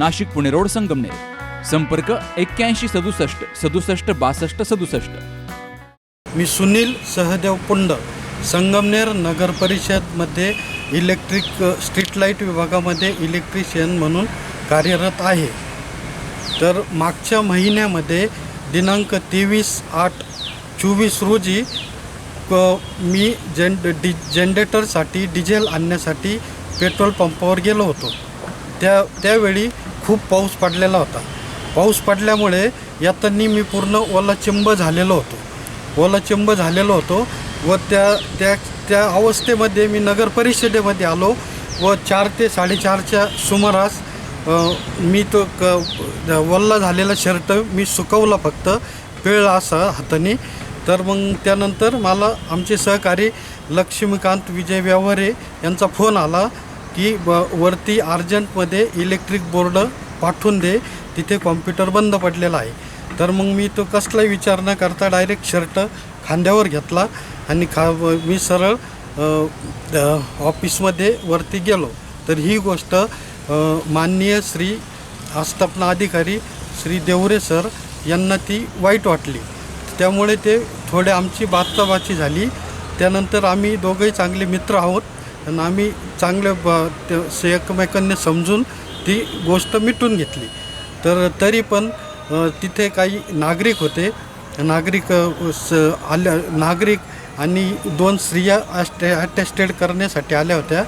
Nashik Pune road Sangamner. संपर्क एक्क्याऐंशी सदुसष्ट सदुसष्ट बासष्ट सदुसष्ट. मी सुनील सहदेव पुंड संगमनेर नगर परिषदमध्ये इलेक्ट्रिक स्ट्रीट लाइट विभागामध्ये इलेक्ट्रिशियन म्हणून कार्यरत आहे. तर मागच्या महिन्यामध्ये दिनांक तेवीस आठ चोवीस रोजी क मी जन डि जनरेटरसाठी डिझेल आणण्यासाठी पेट्रोल पंपावर गेलो होतो. त्या त्यावेळी खूप पाऊस पडलेला होता. पाऊस पडल्यामुळे यातनी मी पूर्ण ओलाचिंब झालेलो होतो. ओलाचिंब झालेलो होतो व त्या त्या त्या अवस्थेमध्ये मी नगर परिषदेमध्ये आलो व चार ते साडेचारच्या सुमारास मी तो क वल्ला झालेला शर्ट मी सुकवला फक्त वेळ असा हाताने. तर मग त्यानंतर मला आमचे सहकारी लक्ष्मीकांत विजय व्यवहारे यांचा फोन आला की ब वरती अर्जंटमध्ये इलेक्ट्रिक बोर्ड पाठवून दे तिथे कॉम्प्युटर बंद पडलेला आहे. तर मग मी तो कसलाही विचार न करता डायरेक्ट शर्ट खांद्यावर घेतला आणि खा मी सरळ ऑफिसमध्ये वरती गेलो. तर ही गोष्ट माननीय श्री आस्थापना अधिकारी श्री देवरे सर यांना ती वाईट वाटली. त्यामुळे ते थोडे आमची बाचाबाची झाली. त्यानंतर आम्ही दोघंही चांगले मित्र आहोत. आणि आम्ही चांगल्या ब एकमेकांनी समजून ती गोष्ट मिटून घेतली. तर तरी पण तिथे काही नागरिक होते. नागरिक स आल्या नागरिक आणि दोन स्त्रिया अटे अटेस्टेड करण्यासाठी आल्या होत्या.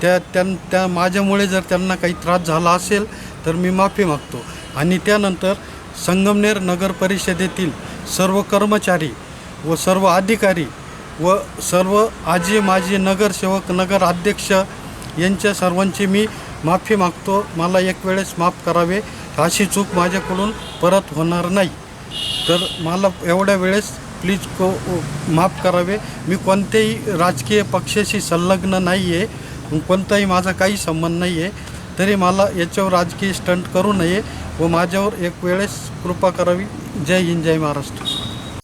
त्या त्यां त्या माझ्यामुळे जर त्यांना काही त्रास झाला असेल तर मी माफी मागतो. आणि त्यानंतर संगमनेर नगर परिषदेतील सर्व कर्मचारी व सर्व अधिकारी व सर्व आजी माजी नगरसेवक नगर अध्यक्ष यांच्या सर्वांची मी माफी मागतो. मला एक वेळेस माफ करावे. अशी चूक माझ्याकडून परत होणार नाही. तर मला एवढ्या वेळेस प्लीज को माफ करावे. मी कोणत्याही राजकीय पक्षाशी संलग्न नाही आहे कोणताही माझा काही संबंध नाही आहे तरी मला याच्यावर राजकीय स्टंट करू नये व माझ्यावर एक वेळेस कृपा करावी. जय हिंद जय महाराष्ट्र.